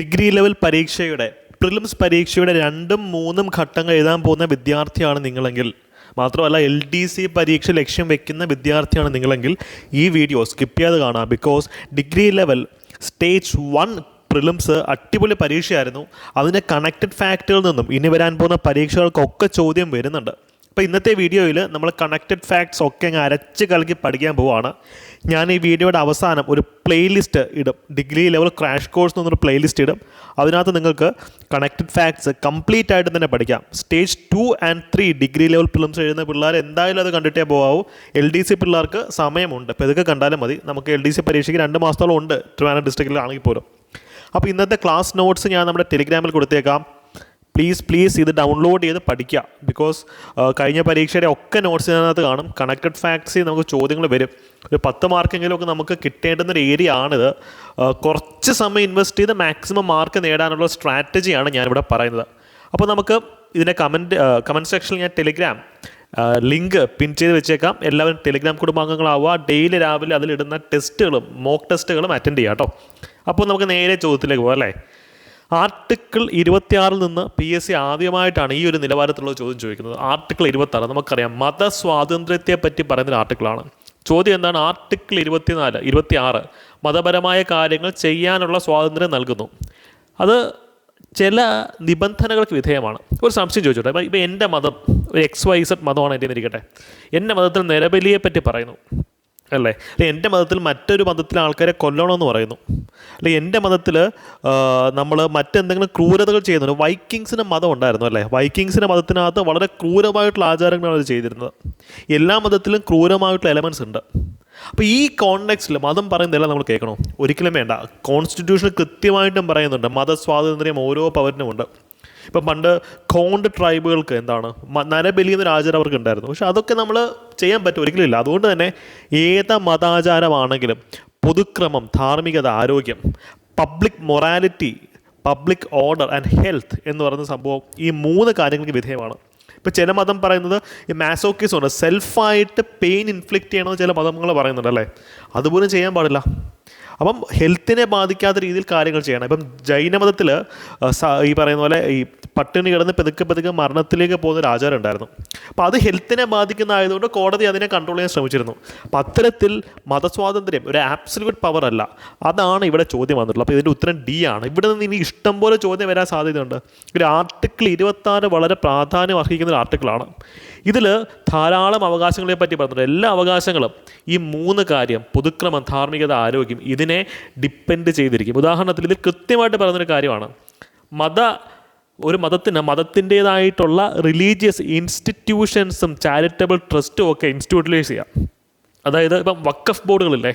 Degree level പരീക്ഷയുടെ prelims പരീക്ഷയുടെ രണ്ടും മൂന്നും ഘട്ടങ്ങൾ എഴുതാൻ പോകുന്ന വിദ്യാർത്ഥിയാണ് നിങ്ങളെങ്കിൽ. മാത്രമല്ല എൽ ഡി സി പരീക്ഷ ലക്ഷ്യം വെക്കുന്ന വിദ്യാർത്ഥിയാണ് നിങ്ങളെങ്കിൽ ഈ വീഡിയോ സ്കിപ്പ് ചെയ്യാതെ കാണാം. Because degree level stage one prelims അടിപൊളി പരീക്ഷയായിരുന്നു. അതിന്റെ കണക്റ്റഡ് ഫാക്റ്റുകളിൽ നിന്നും ഇനി വരാൻ പോകുന്ന പരീക്ഷകൾക്കൊക്കെ ചോദ്യം വരുന്നുണ്ട്. അപ്പോൾ ഇന്നത്തെ വീഡിയോയിൽ നമ്മൾ കണക്റ്റഡ് ഫാക്ട്സ് ഒക്കെ അങ്ങ് അരച്ച് കലക്കി പഠിക്കാൻ പോവുകയാണ് ഞാൻ ഈ വീഡിയോയുടെ അവസാനം ഒരു പ്ലേലിസ്റ്റ് ഇടും. ഡിഗ്രി ലെവൽ ക്രാഷ് കോഴ്സ് എന്നൊരു പ്ലേലിസ്റ്റ് ഇടും. അതിനകത്ത് നിങ്ങൾക്ക് കണക്റ്റഡ് ഫാക്ട്സ് കംപ്ലീറ്റ് ആയിട്ട് തന്നെ പഠിക്കാം. Stage two and three degree level prelims എഴുതുന്ന പിള്ളേർ എന്തായാലും അത് കണ്ടിട്ടേ പോകാവൂ എൽ ഡി സി പിള്ളേർക്ക് സമയമുണ്ട്. അപ്പോൾ ഇതൊക്കെ കണ്ടാലും മതി. നമുക്ക് എൽ ഡി സി പരീക്ഷയ്ക്ക് രണ്ട് മാസത്തോളം ഉണ്ട്. ട്രിവാൻഡ്രം ഡിസ്ട്രിക്റ്റിലാണെങ്കിൽ പോലും. അപ്പോൾ ഇന്നത്തെ ക്ലാസ് നോട്ട്സ് ഞാൻ നമ്മുടെ ടെലിഗ്രാമിൽ കൊടുത്തേക്കാം. പ്ലീസ് പ്ലീസ് ഇത് ഡൗൺലോഡ് ചെയ്ത് പഠിക്കുക. ബിക്കോസ് കഴിഞ്ഞ പരീക്ഷയുടെ ഒക്കെ നോട്ട്സ് ഇതിനകത്ത് കാണും. കണക്റ്റഡ് ഫാക്ട്സിൽ നമുക്ക് ചോദ്യങ്ങൾ വരും. ഒരു പത്ത് മാർക്കെങ്കിലും ഒക്കെ നമുക്ക് കിട്ടേണ്ടുന്ന ഒരു ഏരിയ ആണിത്. കുറച്ച് സമയം ഇൻവെസ്റ്റ് ചെയ്ത് മാക്സിമം മാർക്ക് നേടാനുള്ള സ്ട്രാറ്റജിയാണ് ഞാനിവിടെ പറയുന്നത്. അപ്പോൾ നമുക്ക് ഇതിന്റെ കമന്റ് കമന്റ് സെക്ഷനിൽ ഞാൻ ടെലിഗ്രാം ലിങ്ക് പിൻ ചെയ്ത് വെച്ചേക്കാം. എല്ലാവരും ടെലിഗ്രാം കുടുംബാംഗങ്ങളാവുക. ഡെയിലി രാവിലെ അതിലിടുന്ന ടെസ്റ്റുകളും മോക്ക് ടെസ്റ്റുകളും അറ്റൻഡ് ചെയ്യാം കേട്ടോ അപ്പോൾ നമുക്ക് നേരെ ചോദ്യത്തിലേക്ക് പോകാം അല്ലേ? ആർട്ടിക്കിൾ ഇരുപത്തിയാറിൽ നിന്ന് പി എസ് സി ആദ്യമായിട്ടാണ് ഈ ഒരു നിലവാരത്തിലുള്ള ചോദ്യം ചോദിക്കുന്നത്. ആർട്ടിക്കിൾ ഇരുപത്താറ് നമുക്കറിയാം. മതസ്വാതന്ത്ര്യത്തെ പറ്റി പറയുന്ന ആർട്ടിക്കിളാണ്. ചോദ്യം എന്താണ്? ആർട്ടിക്കിൾ ഇരുപത്തിനാല് ഇരുപത്തിയാറ് മതപരമായ കാര്യങ്ങൾ ചെയ്യാനുള്ള സ്വാതന്ത്ര്യം നൽകുന്നു. അത് ചില നിബന്ധനകൾക്ക് വിധേയമാണ്. ഒരു സംശയം ചോദിച്ചോട്ടെ. ഇപ്പം എന്റെ മതം ഒരു എക്സ് വൈ സെഡ് മതമാണ് എന്റെ ഇരിക്കട്ടെ എന്റെ മതത്തിൽ നിലബലിയെ പറയുന്നു. അല്ലേ? അല്ലെ എന്റെ മതത്തിൽ മറ്റൊരു മതത്തിലെ ആൾക്കാരെ കൊല്ലണമെന്ന് പറയുന്നു. അല്ലെ എന്റെ മതത്തിൽ നമ്മൾ മറ്റെന്തെങ്കിലും ക്രൂരതകൾ ചെയ്യുന്നുണ്ട്. വൈക്കിങ്സിന്റെ മതം ഉണ്ടായിരുന്നു അല്ലേ? വൈക്കിങ്സിന്റെ മതത്തിനകത്ത് വളരെ ക്രൂരമായിട്ടുള്ള ആചാരങ്ങളാണ് അവർ ചെയ്തിരുന്നത്. എല്ലാ മതത്തിലും ക്രൂരമായിട്ടുള്ള എലമെൻസ് ഉണ്ട്. അപ്പോൾ ഈ കോണ്ടെക്സ്റ്റിൽ മതം പറയുന്നതെല്ലാം നമ്മൾ കേൾക്കണോ? ഒരിക്കലും വേണ്ട. കോൺസ്റ്റിറ്റ്യൂഷൻ കൃത്യമായിട്ടും പറയുന്നുണ്ട്. മതസ്വാതന്ത്ര്യം ഓരോ പൗരനുമുണ്ട് ഇപ്പം പണ്ട് കോണ്ട് ട്രൈബുകൾക്ക് എന്താണ് നരബലി എന്നൊരു ആചാരം അവർക്ക് ഉണ്ടായിരുന്നു പക്ഷെ അതൊക്കെ നമ്മൾ ചെയ്യാൻ പറ്റും ഒരിക്കലും ഇല്ല അതുകൊണ്ട് തന്നെ ഏത് മതാചാരമാണെങ്കിലും പൊതുക്രമം ധാർമ്മികത ആരോഗ്യം public morality public order and health എന്ന് പറയുന്ന സംഭവം ഈ മൂന്ന് കാര്യങ്ങൾക്ക് വിധേയമാണ്. ഇപ്പോൾ ചില മതം പറയുന്നത് ഈ മാസോക്കീസ് ഉണ്ട്. സെൽഫായിട്ട് പെയിൻ ഇൻഫ്ലിക്റ്റ് ചെയ്യണമെന്ന് ചില മതങ്ങൾ പറയുന്നുണ്ട് അല്ലേ? അതുപോലും ചെയ്യാൻ പാടില്ല. അപ്പം ഹെൽത്തിനെ ബാധിക്കാത്ത രീതിയിൽ കാര്യങ്ങൾ ചെയ്യണം. ഇപ്പം ജൈനമതത്തിൽ ഈ പറയുന്ന പോലെ ഈ പട്ടിണി കിടന്ന് പെതുക്കെ പെതുക്കെ മരണത്തിലേക്ക് പോകുന്ന ഒരു ആചാരം ഉണ്ടായിരുന്നു. അപ്പോൾ അത് ഹെൽത്തിനെ ബാധിക്കുന്ന ആയതുകൊണ്ട് കോടതി അതിനെ കൺട്രോൾ ചെയ്യാൻ ശ്രമിച്ചിരുന്നു. അപ്പം അത്തരത്തിൽ മതസ്വാതന്ത്ര്യം ഒരു ആബ്സല്യൂട്ട് പവർ അല്ല. അതാണ് ഇവിടെ ചോദ്യം വന്നിട്ടുള്ളത്. അപ്പോൾ ഇതിന്റെ ഉത്തരം ഡി ആണ്. ഇവിടെ നിന്ന് ഇനി ഇഷ്ടം പോലെ ചോദ്യം വരാൻ സാധ്യതയുണ്ട്. ഒരു ആർട്ടിക്കിൾ ഇരുപത്താറ് വളരെ പ്രാധാന്യം അർഹിക്കുന്ന ഒരു ആർട്ടിക്കിളാണ് ഇതിൽ ധാരാളം അവകാശങ്ങളെ പറ്റി പറഞ്ഞിട്ടുണ്ട്. എല്ലാ അവകാശങ്ങളും ഈ മൂന്ന് കാര്യം പുതുക്രമം ധാർമ്മികത ആരോഗ്യം ഇതിനെ ഡിപ്പെൻഡ് ചെയ്തിരിക്കും. ഉദാഹരണത്തിൽ ഇതിൽ കൃത്യമായിട്ട് പറയുന്നൊരു കാര്യമാണ്. മത ഒരു മതത്തിന് മതത്തിന്റേതായിട്ടുള്ള റിലീജിയസ് ഇൻസ്റ്റിറ്റ്യൂഷൻസും ചാരിറ്റബിൾ ട്രസ്റ്റും ഒക്കെ ഇൻസ്റ്റിറ്റ്യൂട്ടലൈസ് ചെയ്യാം. അതായത് ഇപ്പം വക്കഫ് ബോർഡുകളില്ലേ?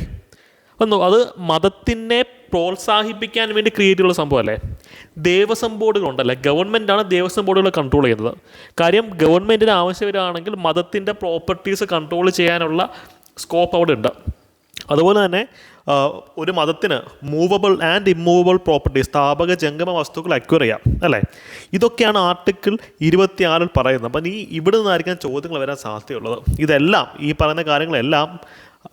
അപ്പം അത് മതത്തിനെ പ്രോത്സാഹിപ്പിക്കാൻ വേണ്ടി ക്രിയേറ്റ് ചെയ്തുള്ള സംഭവമല്ലേ ദേവസ്വം ബോർഡുകളുണ്ടല്ലേ? ഗവൺമെന്റാണ് ദേവസ്വം ബോർഡുകൾ കൺട്രോൾ ചെയ്യുന്നത്. കാര്യം ഗവൺമെന്റിന് ആവശ്യം വരികയാണെങ്കിൽ മതത്തിന്റെ പ്രോപ്പർട്ടീസ് കൺട്രോൾ ചെയ്യാനുള്ള സ്കോപ്പ് അവിടെ ഉണ്ട്. അതുപോലെ തന്നെ ഒരു മതത്തിന് മൂവബിൾ ആൻഡ് ഇമ്മൂവബിൾ പ്രോപ്പർട്ടി സ്ഥാപക ജംഗമ വസ്തുക്കൾ അക്വയർ ചെയ്യാം അല്ലേ? ഇതൊക്കെയാണ് ആർട്ടിക്കിൾ ഇരുപത്തിയാറിൽ പറയുന്നത്. അപ്പം ഈ ഇവിടെ നിന്നായിരിക്കും ചോദ്യങ്ങൾ വരാൻ സാധ്യതയുള്ളത്. ഇതെല്ലാം ഈ പറയുന്ന കാര്യങ്ങളെല്ലാം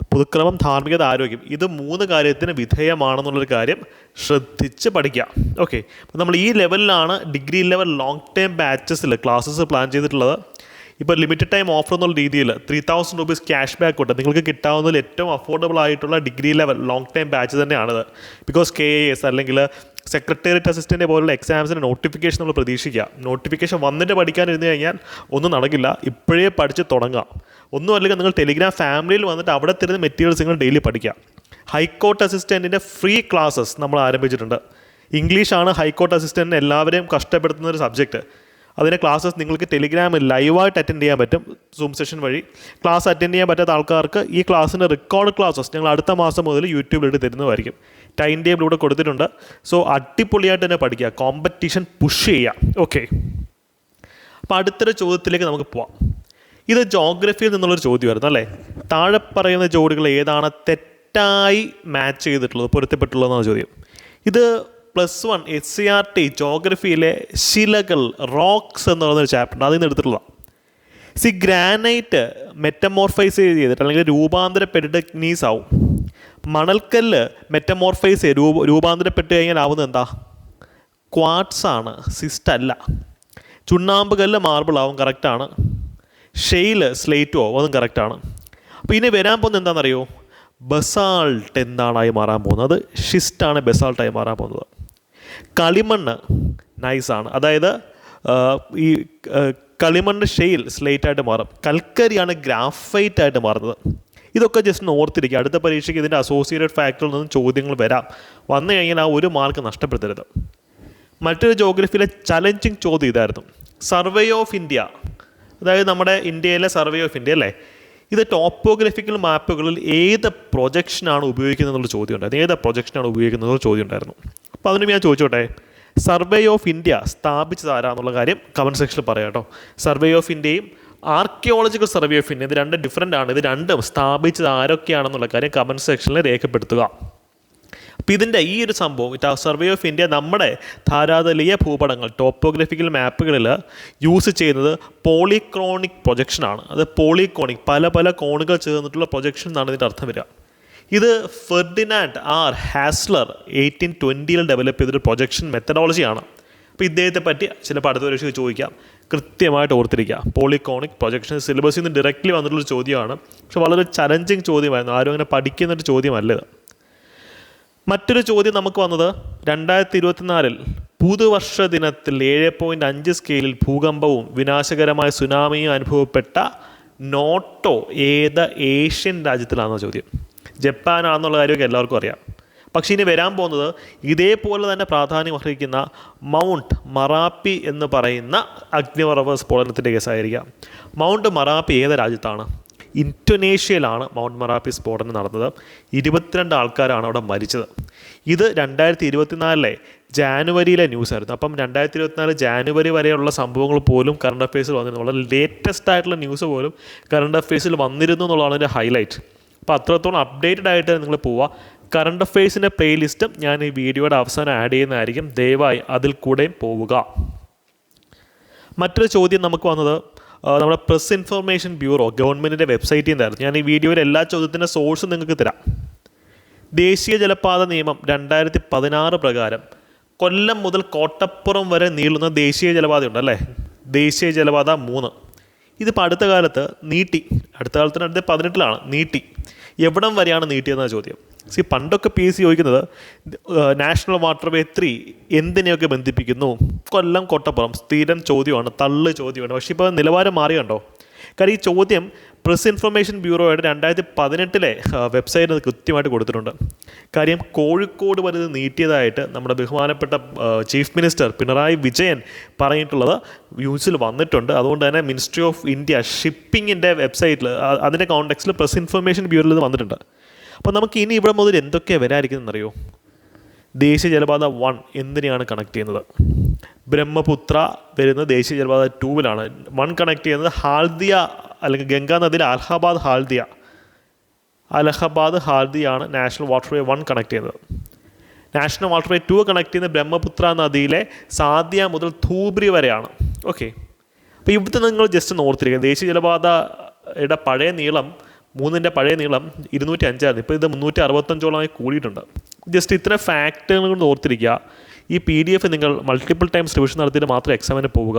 പുതുക്രമം ധാർമ്മികത ആരോഗ്യം ഇത് മൂന്ന് കാര്യത്തിന് വിധേയമാണെന്നുള്ളൊരു കാര്യം ശ്രദ്ധിച്ച് പഠിക്കുക. ഓക്കെ നമ്മൾ ഈ ലെവലിലാണ് ഡിഗ്രി ലെവൽ ലോങ് ടേം ബാച്ചസിൽ ക്ലാസ്സസ് പ്ലാൻ ചെയ്തിട്ടുള്ളത്. ഇപ്പോൾ ലിമിറ്റഡ് ടൈം ഓഫർ എന്നുള്ള രീതിയിൽ three thousand rupees cash back ഉണ്ട് നിങ്ങൾക്ക് കിട്ടാവുന്നതിൽ ഏറ്റവും അഫോർഡബിൾ ആയിട്ടുള്ള degree level long time batch തന്നെയാണത്. ബിക്കോസ് കെ എസ് അല്ലെങ്കിൽ സെക്രട്ടേറിയറ്റ് അസിസ്റ്റന്റ് പോലുള്ള എക്സാംസിന് നോട്ടിഫിക്കേഷൻ നമ്മൾ പ്രതീക്ഷിക്കുക. നോട്ടിഫിക്കേഷൻ വന്നിട്ട് പഠിക്കാനിരുന്ന് കഴിഞ്ഞാൽ ഒന്നും നടക്കില്ല. ഇപ്പോഴേ പഠിച്ച് തുടങ്ങാം. ഒന്നും അല്ലെങ്കിൽ നിങ്ങൾ ടെലിഗ്രാം ഫാമിലിയിൽ വന്നിട്ട് അവിടെ തരുന്ന മെറ്റീരിയൽസ് നിങ്ങൾ ഡെയിലി പഠിക്കുക. ഹൈക്കോർട്ട് അസിസ്റ്റന്റിന്റെ ഫ്രീ ക്ലാസ്സസ് നമ്മൾ ആരംഭിച്ചിട്ടുണ്ട്. ഇംഗ്ലീഷാണ് ഹൈക്കോർട്ട് അസിസ്റ്റന്റിന് എല്ലാവരെയും കഷ്ടപ്പെടുത്തുന്ന ഒരു സബ്ജക്റ്റ് അതിന്റെ ക്ലാസ്സസ് നിങ്ങൾക്ക് ടെലിഗ്രാമിൽ ലൈവായിട്ട് അറ്റൻഡ് ചെയ്യാൻ പറ്റും സൂം സെഷൻ വഴി. ക്ലാസ് അറ്റൻഡ് ചെയ്യാൻ പറ്റാത്ത ആൾക്കാർക്ക് ഈ ക്ലാസ്സിന്റെ റെക്കോർഡ് ക്ലാസ്സസ് ഞങ്ങൾ അടുത്ത മാസം മുതൽ യൂട്യൂബിലിട്ട് തരുന്നതായിരിക്കും. ടൈം ടേബിൾ കൊടുത്തിട്ടുണ്ട്. സോ അടിപൊളിയായിട്ട് തന്നെ പഠിക്കുക. കോമ്പറ്റീഷൻ പുഷ് ചെയ്യുക. ഓക്കെ അപ്പോൾ അടുത്തൊരു ചോദ്യത്തിലേക്ക് നമുക്ക് പോവാം. ഇത് ജോഗ്രഫിയിൽ നിന്നുള്ളൊരു ചോദ്യമായിരുന്നു അല്ലേ? താഴെ പറയുന്ന ജോഡികൾ ഏതാണ് തെറ്റായി മാച്ച് ചെയ്തിട്ടുള്ളത് പൊരുത്തപ്പെട്ടുള്ളതെന്നാണ് ചോദ്യം. ഇത് plus one S C R T ജോഗ്രഫിയിലെ ശിലകൾ റോക്സ് എന്ന് പറയുന്നൊരു ചാപ്റ്റർ അതിൽ നിന്ന് എടുത്തിട്ടുള്ളതാണ് സി ഗ്രാനൈറ്റ് മെറ്റമോർഫൈസ് ചെയ്തിട്ട് അല്ലെങ്കിൽ രൂപാന്തരപ്പെട്ടിട്ട് ഗ്നീസ് ആവും മണൽക്കല്ല് മെറ്റമോർഫൈസ് ചെയ്ത് രൂപ രൂപാന്തരപ്പെട്ട് കഴിഞ്ഞാൽ ആവുന്നത് എന്താ? ക്വാർട്സ് ആണ് സിസ്റ്റ് അല്ല. ചുണ്ണാമ്പ് കല്ല് മാർബിൾ ആവും കറക്റ്റാണ് ഷെയിൽ സ്ലേറ്റും ആവും അതും കറക്റ്റാണ് അപ്പോൾ ഇനി വരാൻ പോകുന്നത് എന്താണെന്നറിയോ? ബസാൾട്ട് എന്താണായി മാറാൻ പോകുന്നത്? ഷിസ്റ്റാണ് ബസാൾട്ടായി മാറാൻ പോകുന്നത്. കളിമണ്ണ്. നൈസാണ് അതായത് ഈ കളിമണ്ണ് ഷെയിൽ സ്ലേറ്റ് ആയിട്ട് മാറും. കൽക്കരിയാണ് ഗ്രാഫൈറ്റ് ആയിട്ട് മാറുന്നത്. ഇതൊക്കെ ജസ്റ്റ് ഓർത്തിരിക്കുക അടുത്ത പരീക്ഷയ്ക്ക് ഇതിന്റെ അസോസിയേറ്റഡ് ഫാക്ടറിൽ നിന്നും ചോദ്യങ്ങൾ വരാം. വന്നു കഴിഞ്ഞാൽ ആ ഒരു മാർക്ക് നഷ്ടപ്പെടുത്തരുത്. മറ്റൊരു ജോഗ്രഫിയിലെ ചലഞ്ചിങ് ചോദ്യം ഇതായിരുന്നു. സർവേ ഓഫ് ഇന്ത്യ അതായത് നമ്മുടെ ഇന്ത്യയിലെ സർവേ ഓഫ് ഇന്ത്യ അല്ലേ? ഇത് ടോപ്പോഗ്രഫിക്കൽ മാപ്പുകളിൽ ഏത് പ്രൊജക്ഷനാണ് ഉപയോഗിക്കുന്നത് എന്നുള്ള ചോദ്യം ഉണ്ടായിരുന്നു ഏത് പ്രൊജക്ഷനാണ് ഉപയോഗിക്കുന്നത് എന്നുള്ള ചോദ്യം ഉണ്ടായിരുന്നു അപ്പോൾ അതിന് ഞാൻ ചോദിച്ചോട്ടെ? സർവേ ഓഫ് ഇന്ത്യ സ്ഥാപിച്ചത് ആരാന്നുള്ള കാര്യം കമന്റ് സെക്ഷനിൽ പറയാം കേട്ടോ. സർവേ ഓഫ് ഇന്ത്യയും ആർക്കിയോളജിക്കൽ സർവേ ഓഫ് ഇന്ത്യ ഇത് രണ്ട് ഡിഫറെന്റ് ആണ്. ഇത് രണ്ടും സ്ഥാപിച്ചത് ആരൊക്കെയാണെന്നുള്ള കാര്യം കമന്റ് സെക്ഷനിൽ രേഖപ്പെടുത്തുക. അപ്പോൾ ഇതിന്റെ ഈ ഒരു സംഭവം ഇറ്റ് സർവേ ഓഫ് ഇന്ത്യ നമ്മുടെ ധാരാതലീയ ഭൂപടങ്ങൾ ടോപ്പോഗ്രഫിക്കൽ മാപ്പുകളിൽ യൂസ് ചെയ്യുന്നത് പോളിക്രോണിക് പ്രൊജക്ഷനാണ് അത് പോളിക്രോണിക് പല പല കോണുകൾ ചേർന്നിട്ടുള്ള പ്രൊജക്ഷൻ എന്നാണ് ഇതിന്റെ അർത്ഥം വരിക. ഇത് ഫെർഡിനാൻഡ് ആർ ഹാസ്ലർ എയ്റ്റീൻ ട്വന്റിയിൽ ഡെവലപ്പ് ചെയ്തൊരു പ്രൊജക്ഷൻ മെത്തഡോളജിയാണ് അപ്പോൾ ഇദ്ദേഹത്തെ പറ്റി ചിലപ്പോൾ അടുത്ത ഒരു ചോദിക്കാം. കൃത്യമായിട്ട് ഓർത്തിരിക്കുക. പോളിക്കോണിക് പ്രൊജക്ഷൻ സിലബസിൽ നിന്ന് ഡയറക്റ്റ്ലി വന്നിട്ടുള്ള ചോദ്യമാണ്. പക്ഷെ വളരെ ചലഞ്ചിങ് ചോദ്യമായിരുന്നു. ആരും അങ്ങനെ പഠിക്കുന്നൊരു ചോദ്യമല്ല ഇത്. മറ്റൊരു ചോദ്യം നമുക്ക് വന്നത് രണ്ടായിരത്തി ഇരുപത്തിനാലിൽ പുതുവർഷ ദിനത്തിൽ ഏഴ് പോയിന്റ് അഞ്ച് സ്കെയിലിൽ ഭൂകമ്പവും വിനാശകരമായ സുനാമിയും അനുഭവപ്പെട്ട നോട്ടോ ഏത് ഏഷ്യൻ രാജ്യത്തിലാണെന്ന ചോദ്യം. ജപ്പാനാണെന്നുള്ള കാര്യമൊക്കെ എല്ലാവർക്കും അറിയാം. പക്ഷേ ഇനി വരാൻ പോകുന്നത് ഇതേപോലെ തന്നെ പ്രാധാന്യം അർഹിക്കുന്ന മൗണ്ട് മറാപ്പി എന്ന് പറയുന്ന അഗ്നിപർവ സ്ഫോടനത്തിന്റെ കേസായിരിക്കാം. മൗണ്ട് മറാപ്പി ഏത് രാജ്യത്താണ്? ഇൻഡോനേഷ്യയിലാണ് മൗണ്ട് മറാപ്പി സ്ഫോടനം നടന്നത്. ഇരുപത്തിരണ്ട് ആൾക്കാരാണ് അവിടെ മരിച്ചത്. ഇത് രണ്ടായിരത്തി ഇരുപത്തിനാലിലെ ജാനുവരിയിലെ ന്യൂസ് ആയിരുന്നു അപ്പം രണ്ടായിരത്തി ഇരുപത്തിനാല് ജാനുവരി വരെയുള്ള സംഭവങ്ങൾ പോലും കറണ്ട് അഫയേഴ്സിൽ വന്നിരുന്നു. വളരെ ലേറ്റസ്റ്റ് ആയിട്ടുള്ള ന്യൂസ് പോലും കറണ്ട് അഫയേഴ്സിൽ വന്നിരുന്നു എന്നുള്ളതാണ് ഒരു ഹൈലൈറ്റ് അപ്പോൾ അത്രത്തോളം അപ്ഡേറ്റഡ് ആയിട്ട് നിങ്ങൾ പോവുക. കറണ്ട് അഫയേഴ്സിന്റെ പ്ലേലിസ്റ്റും ഞാൻ ഈ വീഡിയോയുടെ അവസാനം ആഡ് ചെയ്യുന്നതായിരിക്കും. ദയവായി അതിൽ കൂടെയും പോവുക. മറ്റൊരു ചോദ്യം നമുക്ക് വന്നത് നമ്മുടെ പ്രസ് ഇൻഫർമേഷൻ ബ്യൂറോ ഗവൺമെന്റിന്റെ വെബ്സൈറ്റിൽ നിന്നായിരുന്നു ഞാൻ ഈ വീഡിയോയിൽ എല്ലാ ചോദ്യത്തിന്റെ സോഴ്സും നിങ്ങൾക്ക് തരാം. ദേശീയ ജലപാത നിയമം രണ്ടായിരത്തി പതിനാറ് പ്രകാരം കൊല്ലം മുതൽ കോട്ടപ്പുറം വരെ നീളുന്ന ദേശീയ ജലപാതയുണ്ട് അല്ലേ? ദേശീയ ജലപാത മൂന്ന്. ഇതിപ്പോൾ അടുത്ത കാലത്ത് നീട്ടി അടുത്ത കാലത്തിന് അടുത്ത പതിനെട്ടിലാണ് നീട്ടി. എവിടം വരെയാണ് നീട്ടിയെന്ന ചോദ്യം? സി പണ്ടൊക്കെ പി എസ് സി ചോദിക്കുന്നത് നാഷണൽ വാട്ടർവേ ത്രീ എന്തിനെയൊക്കെ ബന്ധിപ്പിക്കുന്നു? കൊല്ലം കൊട്ടപ്പുറം. സ്ഥിരം ചോദ്യമാണ് തള്ളു ചോദ്യമാണ്. പക്ഷേ ഇപ്പോൾ നിലവാരം മാറിയുണ്ടോ? കാരണം ഈ ചോദ്യം പ്രസ് ഇൻഫർമേഷൻ ബ്യൂറോയുടെ രണ്ടായിരത്തി പതിനെട്ടിലെ വെബ്സൈറ്റിൽ കൃത്യമായിട്ട് കൊടുത്തിട്ടുണ്ട്. കാര്യം കോഴിക്കോട് വരെ ഇത് നീട്ടിയതായിട്ട് നമ്മുടെ ബഹുമാനപ്പെട്ട ചീഫ് മിനിസ്റ്റർ പിണറായി വിജയൻ പറഞ്ഞിട്ടുള്ളത് ന്യൂസിൽ വന്നിട്ടുണ്ട്. അതുകൊണ്ട് തന്നെ മിനിസ്ട്രി ഓഫ് ഇന്ത്യ ഷിപ്പിങ്ങിന്റെ വെബ്സൈറ്റിൽ അതിന്റെ കോണ്ടെക്സ്റ്റിൽ പ്രസ് ഇൻഫർമേഷൻ ബ്യൂറോയിൽ ഇത് വന്നിട്ടുണ്ട്. അപ്പോൾ നമുക്ക് ഇനി ഇവിടെ മുതൽ എന്തൊക്കെയാണ് വരാതിരിക്കുന്നതെന്നറിയോ? ദേശീയ ജലപാത വൺ എന്തിനെയാണ് കണക്ട് ചെയ്യുന്നത്? ബ്രഹ്മപുത്ര വരുന്ന ദേശീയ ജലപാത ടൂവിലാണ് വൺ കണക്ട് ചെയ്യുന്നത് ഹാൽദിയ അല്ലെങ്കിൽ ഗംഗാ നദിയിൽ അലഹബാദ് ഹാൽദിയ. അലഹബാദ് ഹാൽദിയാണ് നാഷണൽ വാട്ടർവേ വൺ കണക്ട് ചെയ്യുന്നത്. നാഷണൽ വാട്ടർവേ ടു കണക്ട് ചെയ്യുന്ന ബ്രഹ്മപുത്ര നദിയിലെ സാദ്യ മുതൽ ധൂബ്രി വരെയാണ്. ഓക്കെ. അപ്പോൾ ഇവിടുത്തെ നിങ്ങൾ ജസ്റ്റ് ഓർത്തിരിക്കുക. ദേശീയ ജലപാതയുടെ പഴയ നീളം മൂന്നിന്റെ പഴയ നീളം ഇരുന്നൂറ്റി അഞ്ചായിരുന്നു ഇപ്പോൾ ഇത് മുന്നൂറ്റി അറുപത്തഞ്ചോളമായി കൂടിയിട്ടുണ്ട് ജസ്റ്റ് ഇത്ര ഫാക്റ്റുകൾ കൊണ്ട് ഓർത്തിരിക്കുക. ഈ പി ഡി എഫ് നിങ്ങൾ മൾട്ടിപ്പിൾ ടൈംസ് റിവിഷൻ നടത്തിയിട്ട് മാത്രം എക്സാമിന് പോവുക.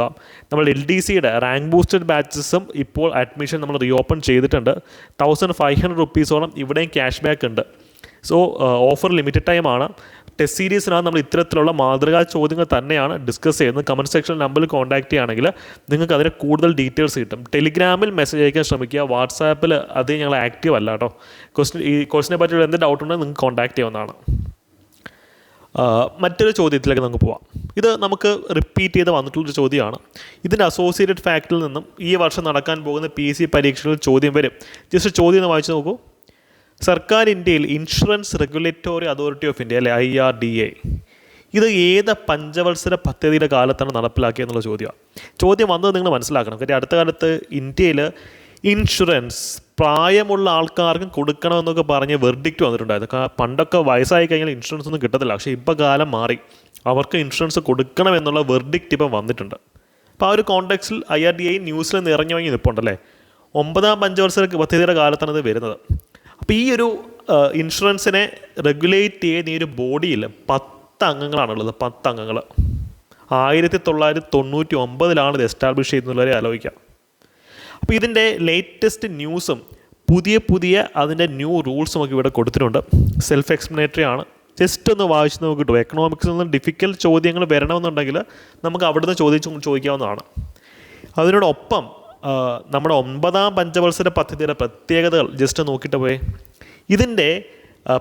നമ്മൾ എൽ ഡി സിയുടെ റാങ്ക് ബൂസ്റ്റഡ് ബാച്ചസും ഇപ്പോൾ അഡ്മിഷൻ നമ്മൾ റീഓപ്പൺ ചെയ്തിട്ടുണ്ട്. തൗസൻഡ് ഫൈവ് ഹൺഡ്രഡ് റുപ്പീസോളം ഇവിടെയും ക്യാഷ് ബാക്ക് ഉണ്ട് സോ ഓഫർ ലിമിറ്റഡ് ടൈമാണ് ടെസ്റ്റ് സീരീസിനാണ് നമ്മൾ ഇത്തരത്തിലുള്ള മാതൃകാ ചോദ്യങ്ങൾ തന്നെയാണ് ഡിസ്കസ് ചെയ്യുന്നത്. കമന്റ് സെക്ഷൻ നമ്പറിൽ കോൺടാക്ട് ചെയ്യുകയാണെങ്കിൽ നിങ്ങൾക്ക് അതിന് കൂടുതൽ ഡീറ്റെയിൽസ് കിട്ടും. ടെലിഗ്രാമിൽ മെസ്സേജ് അയക്കാൻ ശ്രമിക്കുക. വാട്സാപ്പിൽ അത് ഞങ്ങൾ ആക്റ്റീവ് അല്ല കേട്ടോ. ക്വസ്റ്റിൻ ഈ ക്വസ്റ്റിനെ പറ്റിയുള്ള എന്ത് ഡൗട്ട് ഉണ്ടെങ്കിൽ നിങ്ങൾക്ക് കോൺടാക്ട് ചെയ്യാവുന്നതാണ്. മറ്റൊരു ചോദ്യത്തിലേക്ക് നമുക്ക് പോവാം. ഇത് നമുക്ക് റിപ്പീറ്റ് ചെയ്ത് വന്നിട്ടുള്ളൊരു ചോദ്യമാണ്. ഇതിന്റെ അസോസിയേറ്റഡ് ഫാക്ടിൽ നിന്നും ഈ വർഷം നടക്കാൻ പോകുന്ന പി എസ് സി പരീക്ഷകളിൽ ചോദ്യം വരും. ജസ്റ്റ് ചോദ്യം ഒന്ന് വായിച്ചു നോക്കൂ. സർക്കാർ ഇന്ത്യയിൽ insurance regulatory authority of India അല്ലെ ഐ ആർ ഡി എ ഇത് ഏത് പഞ്ചവത്സര പദ്ധതിയുടെ കാലത്താണ് നടപ്പിലാക്കിയെന്നുള്ള ചോദ്യമാണ്. ചോദ്യം വന്നത് നിങ്ങൾ മനസ്സിലാക്കണം. കാര്യം അടുത്ത കാലത്ത് ഇന്ത്യയിൽ ഇൻഷുറൻസ് പ്രായമുള്ള ആൾക്കാർക്കും കൊടുക്കണമെന്നൊക്കെ പറഞ്ഞ് വെർഡിക്റ്റ് വന്നിട്ടുണ്ടായിരുന്നു. പണ്ടൊക്കെ വയസ്സായി കഴിഞ്ഞാൽ ഇൻഷുറൻസ് ഒന്നും കിട്ടത്തില്ല. പക്ഷേ ഇപ്പോൾ കാലം മാറി. അവർക്ക് ഇൻഷുറൻസ് കൊടുക്കണമെന്നുള്ള വെർഡിക്റ്റ് ഇപ്പം വന്നിട്ടുണ്ട്. അപ്പോൾ ആ ഒരു കോണ്ടെക്സിൽ ഐ ആർ ഡി ഐ ന്യൂസിൽ നിറഞ്ഞു വാങ്ങി നിൽപ്പുണ്ടല്ലേ? ഒമ്പതാം പഞ്ചവത്സര പദ്ധതിയുടെ കാലത്താണ് ഇത് വരുന്നത്. അപ്പോൾ ഈ ഒരു ഇൻഷുറൻസിനെ റെഗുലേറ്റ് ചെയ്യുന്ന ഈ ഒരു ബോഡിയിൽ പത്ത് അംഗങ്ങളാണുള്ളത് പത്ത് അംഗങ്ങൾ ആയിരത്തി തൊള്ളായിരത്തി തൊണ്ണൂറ്റി ഒമ്പതിലാണ് ഇത് എസ്റ്റാബ്ലിഷ് ചെയ്യുന്നവരെ ആലോചിക്കാം. അപ്പോൾ ഇതിന്റെ ലേറ്റസ്റ്റ് ന്യൂസും പുതിയ പുതിയ അതിന്റെ ന്യൂ റൂൾസും ഒക്കെ ഇവിടെ കൊടുത്തിട്ടുണ്ട്. സെൽഫ് എക്സ്പ്ലനേറ്ററി ആണ്. ജസ്റ്റ് ഒന്ന് വായിച്ച് നമുക്ക് കിട്ടും എക്കണോമിക്സിൽ നിന്ന് ഡിഫിക്കൽട്ട് ചോദ്യങ്ങൾ വരണമെന്നുണ്ടെങ്കിൽ നമുക്ക് അവിടുന്ന് ചോദിച്ചു ചോദിക്കാവുന്നതാണ്. അതിനോടൊപ്പം നമ്മുടെ ഒമ്പതാം പഞ്ചവത്സര പദ്ധതിയുടെ പ്രത്യേകതകൾ ജസ്റ്റ് നോക്കിയിട്ട് പോയി. ഇതിന്റെ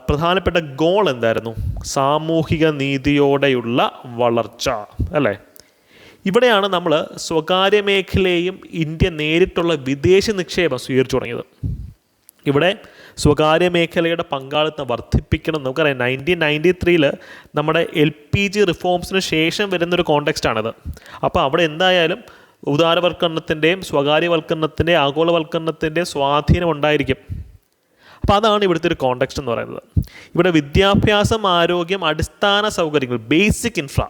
പ്രധാനപ്പെട്ട ഗോൾ എന്തായിരുന്നു? സാമൂഹിക നീതിയോടെയുള്ള വളർച്ച അല്ലേ? ഇവിടെയാണ് നമ്മൾ സ്വകാര്യ മേഖലയെയും ഇന്ത്യ നേരിട്ടുള്ള വിദേശ നിക്ഷേപം സ്വീകരിച്ചു തുടങ്ങിയത്. ഇവിടെ സ്വകാര്യ മേഖലയുടെ പങ്കാളിത്തം വർദ്ധിപ്പിക്കണം നമുക്കറിയാം. നയന്റീൻ നയന്റി ത്രീയിൽ നമ്മുടെ എൽ പി ജി റിഫോംസിന് ശേഷം വരുന്നൊരു കോണ്ടെക്സ്റ്റാണിത് അപ്പോൾ അവിടെ എന്തായാലും ഉദാരവൽക്കരണത്തിന്റെയും സ്വകാര്യവൽക്കരണത്തിന്റെയും ആഗോളവൽക്കരണത്തിന്റെയും സ്വാധീനം ഉണ്ടായിരിക്കും. അപ്പോൾ അതാണ് ഇവിടുത്തെ ഒരു കോണ്ടെക്സ്റ്റ് എന്ന് പറയുന്നത്. ഇവിടെ വിദ്യാഭ്യാസം ആരോഗ്യം അടിസ്ഥാന സൗകര്യങ്ങൾ ബേസിക് ഇൻഫ്ര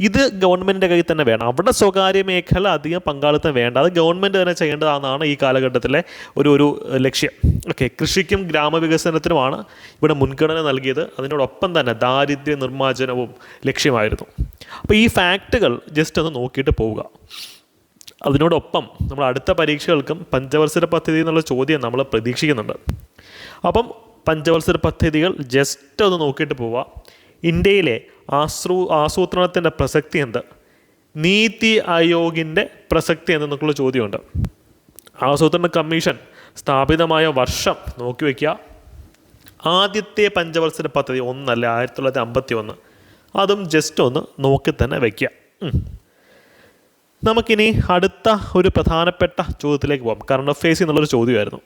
ഇത് ഗവൺമെന്റിന്റെ കയ്യിൽ തന്നെ വേണം. അവിടെ സ്വകാര്യ മേഖല അധികം പങ്കാളിത്തം വേണ്ട. അത് ഗവൺമെന്റ് തന്നെ ചെയ്യേണ്ടതാണെന്നാണ് ഈ കാലഘട്ടത്തിലെ ഒരു ഒരു ലക്ഷ്യം. ഓക്കെ കൃഷിക്കും ഗ്രാമവികസനത്തിനുമാണ് ഇവിടെ മുൻഗണന നൽകിയത്. അതിനോടൊപ്പം തന്നെ ദാരിദ്ര്യ നിർമ്മാർജനവും ലക്ഷ്യമായിരുന്നു. അപ്പോൾ ഈ ഫാക്റ്റുകൾ ജസ്റ്റ് ഒന്ന് നോക്കിയിട്ട് പോവുക. അതിനോടൊപ്പം നമ്മൾ അടുത്ത പരീക്ഷകൾക്കും പഞ്ചവത്സര പദ്ധതി എന്നുള്ള ചോദ്യം നമ്മൾ പ്രതീക്ഷിക്കുന്നുണ്ട്. അപ്പം പഞ്ചവത്സര പദ്ധതികൾ ജസ്റ്റ് ഒന്ന് നോക്കിയിട്ട് പോവാം ഇന്ത്യയിലെ ആസൂ ആസൂത്രണത്തിന്റെ പ്രസക്തി എന്ത്? നീതി ആയോഗിന്റെ പ്രസക്തി എന്തെന്നൊക്കെയുള്ള ചോദ്യമുണ്ട്. ആസൂത്രണ കമ്മീഷൻ സ്ഥാപിതമായ വർഷം നോക്കി വയ്ക്കുക. ആദ്യത്തെ പഞ്ചവത്സര പദ്ധതി ഒന്നല്ല ആയിരത്തി തൊള്ളായിരത്തി അമ്പത്തി ഒന്ന് അതും ജസ്റ്റ് ഒന്ന് നോക്കി തന്നെ വയ്ക്കുക. നമുക്കിനി അടുത്ത ഒരു പ്രധാനപ്പെട്ട ചോദ്യത്തിലേക്ക് പോകാം. കറണ്ട് അഫയേഴ്സ് എന്നുള്ളൊരു ചോദ്യമായിരുന്നു.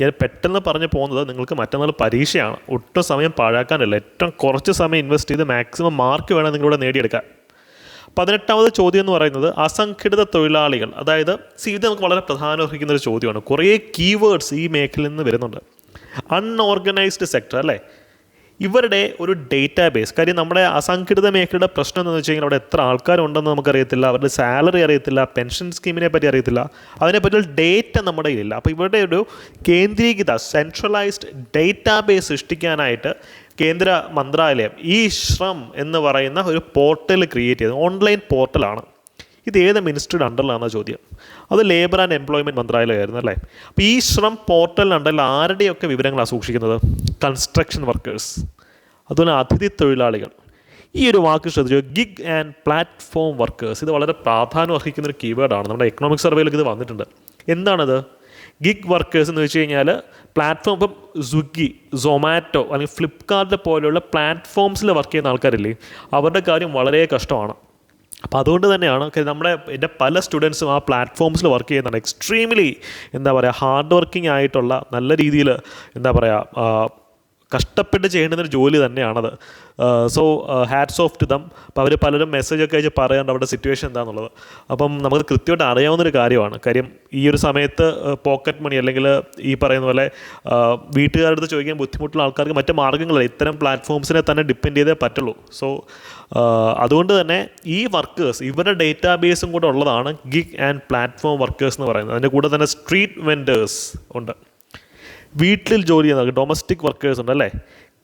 ഞാൻ പെട്ടെന്ന് പറഞ്ഞു പോകുന്നത് നിങ്ങൾക്ക് മറ്റന്നാൾ പരീക്ഷയാണ്. ഒട്ടും സമയം പാഴാക്കാനില്ല. ഏറ്റവും കുറച്ച് സമയം ഇൻവെസ്റ്റ് ചെയ്ത് മാക്സിമം മാർക്ക് വേണം നിങ്ങളിവിടെ നേടിയെടുക്കാൻ. പതിനെട്ടാമത് ചോദ്യം എന്ന് പറയുന്നത് അസംഘടിത തൊഴിലാളികൾ. അതായത് സി ഇത് നമുക്ക് വളരെ പ്രധാനമർഹിക്കുന്ന ഒരു ചോദ്യമാണ്. കുറേ കീവേഡ്സ് ഈ മേഖലയിൽ നിന്ന് വരുന്നുണ്ട്. അൺഓർഗനൈസ്ഡ് സെക്ടർ അല്ലേ? ഇവരുടെ ഒരു ഡേറ്റാബേസ്. കാര്യം നമ്മുടെ അസംഘടിത മേഖലയുടെ പ്രശ്നം എന്ന് വെച്ച് കഴിഞ്ഞാൽ അവിടെ എത്ര ആൾക്കാരുണ്ടെന്ന് നമുക്കറിയത്തില്ല. അവരുടെ സാലറി അറിയത്തില്ല. പെൻഷൻ സ്കീമിനെ പറ്റി അറിയത്തില്ല. അതിനെപ്പറ്റിയുള്ള ഡേറ്റ നമ്മുടെ കയ്യിലില്ല. അപ്പോൾ ഇവരുടെ ഒരു കേന്ദ്രീകൃത സെൻട്രലൈസ്ഡ് ഡേറ്റാബേസ് സൃഷ്ടിക്കാനായിട്ട് കേന്ദ്ര മന്ത്രാലയം ഈ ശ്രം എന്ന് പറയുന്ന ഒരു പോർട്ടൽ ക്രിയേറ്റ് ചെയ്തത് ഓൺലൈൻ പോർട്ടലാണ്. ഇത് ഏത് മിനിസ്റ്ററുടെ അണ്ടറിലാണെന്ന ചോദ്യം. അത് ലേബർ ആൻഡ് എംപ്ലോയ്മെന്റ് മന്ത്രാലയമായിരുന്നു അല്ലേ? അപ്പോൾ ഈ ശ്രം പോർട്ടലിനുണ്ടല്ലോ ആരുടെയൊക്കെ വിവരങ്ങളാണ് സൂക്ഷിക്കുന്നത്? കൺസ്ട്രക്ഷൻ വർക്കേഴ്സ് അതുപോലെ അതിഥി തൊഴിലാളികൾ. ഈ ഒരു വാക്ക് ശ്രദ്ധിച്ചു? ഗിഗ് ആൻഡ് പ്ലാറ്റ്ഫോം വർക്കേഴ്സ് ഇത് വളരെ പ്രാധാന്യം അർഹിക്കുന്ന ഒരു കീവേഡാണ് നമ്മുടെ എക്കണോമിക് സർവേയിലേക്ക് ഇത് വന്നിട്ടുണ്ട്. എന്താണത്? ഗിഗ് വർക്കേഴ്സ് എന്ന് വെച്ച് കഴിഞ്ഞാൽ പ്ലാറ്റ്ഫോം ഇപ്പം സ്വിഗ്ഗി സൊമാറ്റോ അല്ലെങ്കിൽ ഫ്ലിപ്കാർട്ട് പോലെയുള്ള പ്ലാറ്റ്ഫോംസിൽ വർക്ക് ചെയ്യുന്ന ആൾക്കാരില്ലേ? അവരുടെ കാര്യം വളരെ കഷ്ടമാണ്. അപ്പോൾ അതുകൊണ്ട് തന്നെയാണ് നമ്മുടെ എന്റെ പല സ്റ്റുഡൻസും ആ പ്ലാറ്റ്ഫോംസിൽ വർക്ക് ചെയ്യുന്നുണ്ട്. എക്സ്ട്രീംലി എന്താ പറയുക ഹാർഡ് വർക്കിംഗ് ആയിട്ടുള്ള നല്ല രീതിയിൽ എന്താ പറയുക കഷ്ടപ്പെട്ട് ചെയ്യേണ്ടുന്ന ഒരു ജോലി തന്നെയാണത്. So hats off to them അപ്പോൾ അവർ പലരും മെസ്സേജൊക്കെ അയച്ച് പറയാറുണ്ട് അവരുടെ സിറ്റുവേഷൻ എന്താണെന്നുള്ളത് അപ്പം നമുക്ക് കൃത്യമായിട്ട് അറിയാവുന്നൊരു കാര്യമാണ്. കാര്യം ഈ ഒരു സമയത്ത് പോക്കറ്റ് മണി അല്ലെങ്കിൽ ഈ പറയുന്ന പോലെ ആ, വീട്ടുകാരുടെ അടുത്ത് ചോദിക്കാൻ ബുദ്ധിമുട്ടുള്ള ആൾക്കാർക്ക് മറ്റു മാർഗങ്ങളില്ല. ഇത്തരം പ്ലാറ്റ്ഫോംസിനെ തന്നെ ഡിപ്പെൻഡ് ചെയ്തേ പറ്റുള്ളൂ. സോ അതുകൊണ്ട് തന്നെ ഈ വർക്കേഴ്സ് ഇവരുടെ ഡേറ്റാ ബേസും കൂടെ ഉള്ളതാണ് ഗിഗ് ആൻഡ് പ്ലാറ്റ്ഫോം വർക്കേഴ്സ് എന്ന് പറയുന്നത്. അതിന്റെ കൂടെ തന്നെ സ്ട്രീറ്റ് വെൻഡേഴ്സ് ഉണ്ട്. വീട്ടിൽ ജോലി ചെയ്യുന്ന ഡൊമസ്റ്റിക് വർക്കേഴ്സ് ഉണ്ട് അല്ലേ?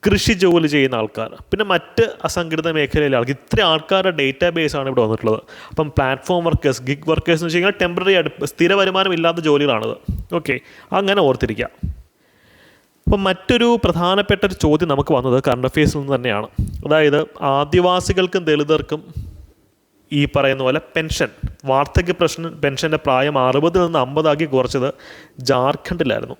കൃഷി ജോലി ചെയ്യുന്ന ആൾക്കാർ പിന്നെ മറ്റ് അസംഘടിത മേഖലയിലെ ആൾക്കാർ ഇത്ര ആൾക്കാരുടെ ഡേറ്റാ ബേസ് ആണ് ഇവിടെ വന്നിട്ടുള്ളത്. അപ്പം പ്ലാറ്റ്ഫോം വർക്കേഴ്സ് ഗിഗ് വർക്കേഴ്സ് എന്ന് വെച്ച് കഴിഞ്ഞാൽ ടെമ്പററി ആയിട്ട് സ്ഥിര വരുമാനം ഇല്ലാത്ത ജോലികളാണത്. ഓക്കെ അങ്ങനെ ഓർത്തിരിക്കുക. അപ്പം മറ്റൊരു പ്രധാനപ്പെട്ട ഒരു ചോദ്യം നമുക്ക് വന്നത് കറണ്ട് അഫയേഴ്സിൽ നിന്ന് തന്നെയാണ്. അതായത് ആദിവാസികൾക്കും ദളിതർക്കും ഈ പറയുന്ന പോലെ പെൻഷൻ വാർദ്ധക്യ പ്രശ്നം പെൻഷന്റെ പ്രായം അറുപതിൽ നിന്ന് അമ്പതാക്കി കുറച്ചത് ജാർഖണ്ഡിലായിരുന്നു.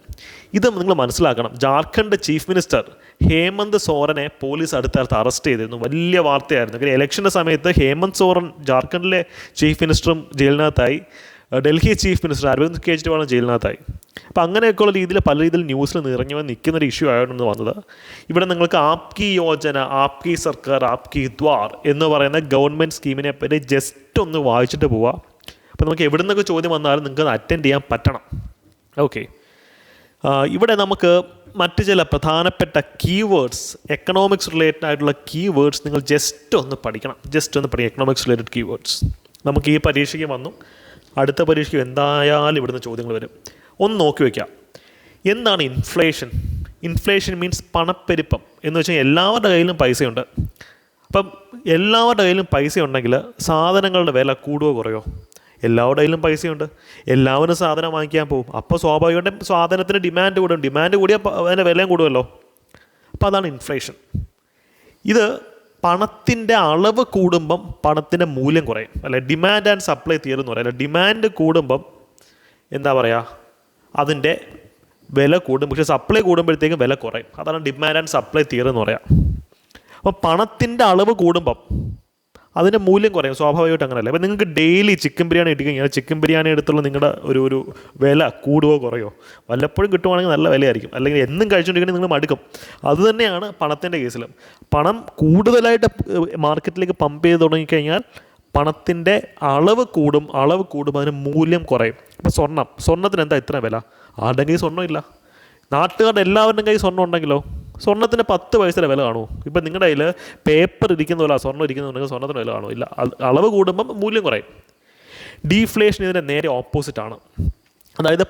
ഇത് നിങ്ങൾ മനസ്സിലാക്കണം. ജാർഖണ്ഡ് ചീഫ് മിനിസ്റ്റർ ഹേമന്ത് സോറനെ പോലീസ് അടുത്തടുത്ത് അറസ്റ്റ് ചെയ്തിരുന്നു. വലിയ വാർത്തയായിരുന്നു. കാര്യം ഇലക്ഷന്റെ സമയത്ത് ഹേമന്ത് സോറൻ ജാർഖണ്ഡിലെ ചീഫ് മിനിസ്റ്ററും ജയിലിനകത്തായി. ഡൽഹി ചീഫ് മിനിസ്റ്റർ അരവിന്ദ് കെജ്രിവാളും ജയിലിനകത്തായി. അപ്പോൾ അങ്ങനെയൊക്കെയുള്ള രീതിയിൽ പല രീതിയിൽ ന്യൂസിൽ നിറഞ്ഞു നിൽക്കുന്ന ഒരു ഇഷ്യൂ ആയിരുന്നു വന്നത്. ഇവിടെ നിങ്ങൾക്ക് ആപ്കി യോജന ആപ്കി സർക്കാർ ആപ്കി ദ്വാർ എന്ന് പറയുന്ന ഗവൺമെന്റ് സ്കീമിനെ പറ്റി ജസ്റ്റ് ഒന്ന് വായിച്ചിട്ട് പോവാം. അപ്പോൾ നമുക്ക് എവിടെ നിന്നൊക്കെ ചോദ്യം വന്നാലും നിങ്ങൾക്ക് അറ്റൻഡ് ചെയ്യാൻ പറ്റണം. ഓക്കെ ഇവിടെ നമുക്ക് മറ്റ് ചില പ്രധാനപ്പെട്ട കീവേഡ്സ് എക്കണോമിക്സ് റിലേറ്റഡ് ആയിട്ടുള്ള കീവേഡ്സ് നിങ്ങൾ ജസ്റ്റ് ഒന്ന് പഠിക്കണം. ജസ്റ്റ് ഒന്ന് പഠിക്കണം എക്കണോമിക്സ് റിലേറ്റഡ് കീവേഡ്സ് നമുക്ക് ഈ പരീക്ഷയ്ക്ക് വന്നു. അടുത്ത പരീക്ഷയ്ക്ക് എന്തായാലും ഇവിടുന്ന് ചോദ്യങ്ങൾ വരും. ഒന്ന് നോക്കി വയ്ക്കാം എന്താണ് ഇൻഫ്ലേഷൻ ഇൻഫ്ലേഷൻ മീൻസ് പണപ്പെരുപ്പം. എന്ന് വെച്ചാൽ എല്ലാവരുടെ കയ്യിലും പൈസയുണ്ട്. അപ്പം എല്ലാവരുടെ കയ്യിലും പൈസ ഉണ്ടെങ്കിൽ സാധനങ്ങളുടെ വില കൂടുകയോ കുറയോ? എല്ലാവരുടെ കയ്യിലും പൈസയുണ്ട്. എല്ലാവരും സാധനം വാങ്ങിക്കാൻ പോകും. അപ്പോൾ സ്വാഭാവികമായിട്ടും സാധനത്തിന് ഡിമാൻഡ് കൂടും. ഡിമാൻഡ് കൂടിയാൽ അതിന്റെ വിലയും കൂടുമല്ലോ അപ്പോൾ അതാണ് ഇൻഫ്ലേഷൻ ഇത് പണത്തിന്റെ അളവ് കൂടുമ്പം പണത്തിന്റെ മൂല്യം കുറയും. അല്ലെ ഡിമാൻഡ് ആൻഡ് സപ്ലൈ തിയറി എന്ന് പറയാം. ഡിമാൻഡ് കൂടുമ്പം എന്താ പറയുക അതിന്റെ വില കൂടും. പക്ഷേ സപ്ലൈ കൂടുമ്പോഴത്തേക്കും വില കുറയും. അതാണ് ഡിമാൻഡ് ആൻഡ് സപ്ലൈ തിയറി എന്ന് പറയാം. അപ്പോൾ പണത്തിന്റെ അളവ് കൂടുമ്പം അതിന്റെ മൂല്യം കുറയും സ്വാഭാവികമായിട്ട് അങ്ങനെയല്ല? അപ്പോൾ നിങ്ങൾക്ക് ഡെയിലി ചിക്കൻ ബിരിയാണി കിട്ടിക്കഴിഞ്ഞാൽ ചിക്കൻ ബിരിയാണി എടുത്തുള്ള നിങ്ങളുടെ ഒരു ഒരു വില കൂടുവോ കുറയോ? വല്ലപ്പോഴും കിട്ടുവാണെങ്കിൽ നല്ല വിലയായിരിക്കും. അല്ലെങ്കിൽ എന്നും കഴിച്ചുകൊണ്ടിരിക്കണമെങ്കിൽ നിങ്ങൾ മടുക്കും. അതുതന്നെയാണ് പണത്തിന്റെ കേസിലും പണം കൂടുതലായിട്ട് മാർക്കറ്റിലേക്ക് പമ്പ് ചെയ്ത് തുടങ്ങിക്കഴിഞ്ഞാൽ പണത്തിന്റെ അളവ് കൂടും അളവ് കൂടും അതിന് മൂല്യം കുറയും. അപ്പോൾ സ്വർണം സ്വർണത്തിന് എന്താ ഇത്ര വില? ആരുടെ കയ്യിൽ സ്വർണം ഇല്ല. നാട്ടുകാരുടെ എല്ലാവരുടെയും കയ്യിൽ സ്വർണം ഉണ്ടെങ്കിലോ? സ്വർണത്തിന് പത്ത് പൈസയുടെ വില കാണുമോ? ഇപ്പം നിങ്ങളുടെ കയ്യിൽ പേപ്പർ ഇരിക്കുന്ന പോലെ സ്വർണം ഇരിക്കുന്നുണ്ടെങ്കിൽ സ്വർണത്തിന് വില കാണുമോ? ഇല്ല. അളവ് കൂടുമ്പം മൂല്യം കുറയും. ഡീഫ്ലേഷൻ ഇതിന്റെ നേരെ ഓപ്പോസിറ്റ് ആണ്. അതായത്